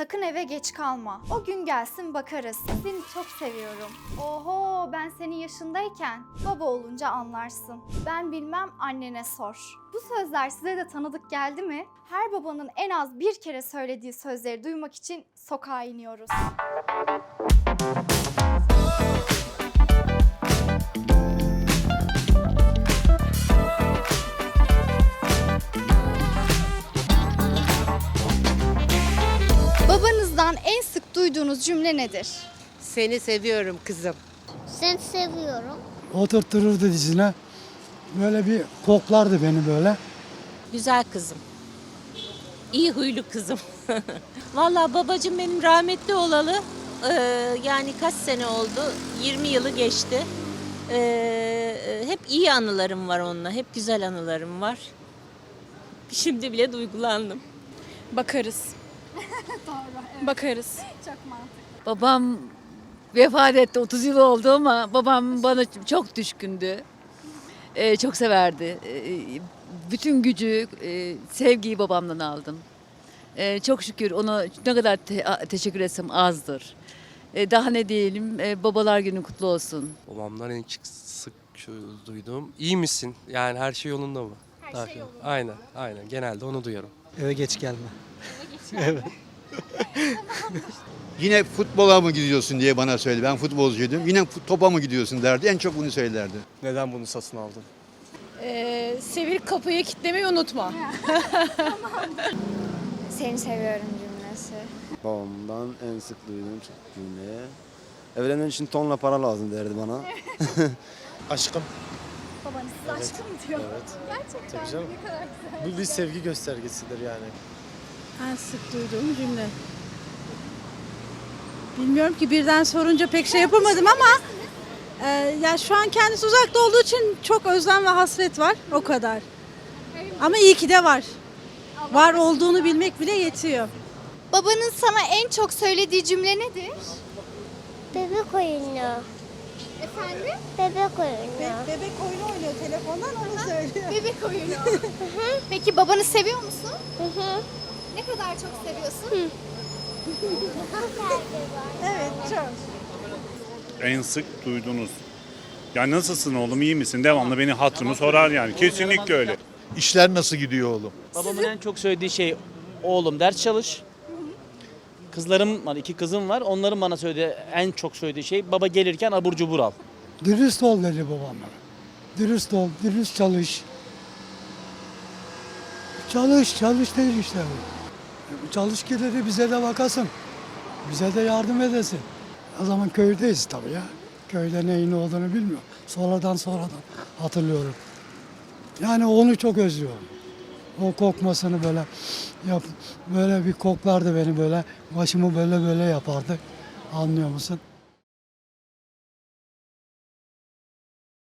Sakın eve geç kalma. O gün gelsin bakarız. Seni çok seviyorum. Oho ben senin yaşındayken baba olunca anlarsın. Ben bilmem annene sor. Bu sözler size de tanıdık geldi mi? Her babanın en az bir kere söylediği sözleri duymak için sokağa iniyoruz. Babanızdan en sık duyduğunuz cümle nedir? Seni seviyorum kızım. Seni seviyorum. Oturttururdu dizine. Böyle bir koklardı beni böyle. Güzel kızım. İyi huylu kızım. Vallahi babacığım benim rahmetli olalı eee, yani kaç sene oldu? 20 yılı geçti. Eee, hep iyi anılarım var onunla. Hep güzel anılarım var. Şimdi bile duygulandım. Bakarız. Bakarız. Çok mantıklı. Babam vefat etti 30 yıl oldu ama babam bana çok düşkündü. Ee, çok severdi. Ee, bütün gücü, e, sevgiyi babamdan aldım. Ee, çok şükür ona ne kadar te- teşekkür etsem azdır. Ee, daha ne diyelim, e, babalar günü kutlu olsun. Babamdan en çık- sık duyduğum iyi misin? Yani her şey yolunda mı? Her Daha şey çok. yolunda. Aynen, aynen. Genelde onu duyuyorum. Eve geç gelme. Yine futbola mı gidiyorsun diye bana söyledi. Ben futbolcuydum. Yine topa mı gidiyorsun derdi. En çok bunu söylerdi. Neden bunu satın aldın? Ee, sevil kapıyı kitlemeyi unutma. Seni seviyorum cümlesi. Babamdan en sık duyduğum cümleye. Evlenmen için tonla para lazım derdi bana. Aşkım. Babanız size aşkım diyor. Evet. Gerçekten Tabii canım. ne kadar güzel. Bu bir sevgi göstergesidir yani. En sık duyduğum cümle. Bilmiyorum ki birden sorunca pek şey yapamadım ama e, ya şu an kendisi uzakta olduğu için çok özlem ve hasret var o kadar. Ama iyi ki de var. Var olduğunu bilmek bile yetiyor. Babanın sana en çok söylediği cümle nedir? Bebek oyunu. Efendim? Bebek oyunu. Bebek oyunu oynuyor telefondan onu söylüyor. Bebek oyunu. Peki babanı seviyor musun? Hı hı. Ne kadar çok seviyorsun? Evet çok. En sık duyduğunuz. Ya nasılsın oğlum iyi misin? Devamlı beni hatırımı sorar yani. Kesinlikle öyle. İşler nasıl gidiyor oğlum? Babamın en çok söylediği şey oğlum ders çalış. Kızlarım var, iki kızım var. Onların bana söylediği, en çok söylediği şey baba gelirken abur cubur al. Dürüst ol dedi babam. Dürüst ol, dürüst çalış. Çalış, çalış değil işte bu. Çalış dedi bize de bakasın. Bize de yardım edesin. O zaman köydeyiz tabii ya. Köyde neyin ne olduğunu bilmiyorum. Sonradan sonradan hatırlıyorum. Yani onu çok özlüyorum. O kokmasını böyle yap, böyle bir koklardı beni böyle. Başımı böyle böyle yapardı. Anlıyor musun?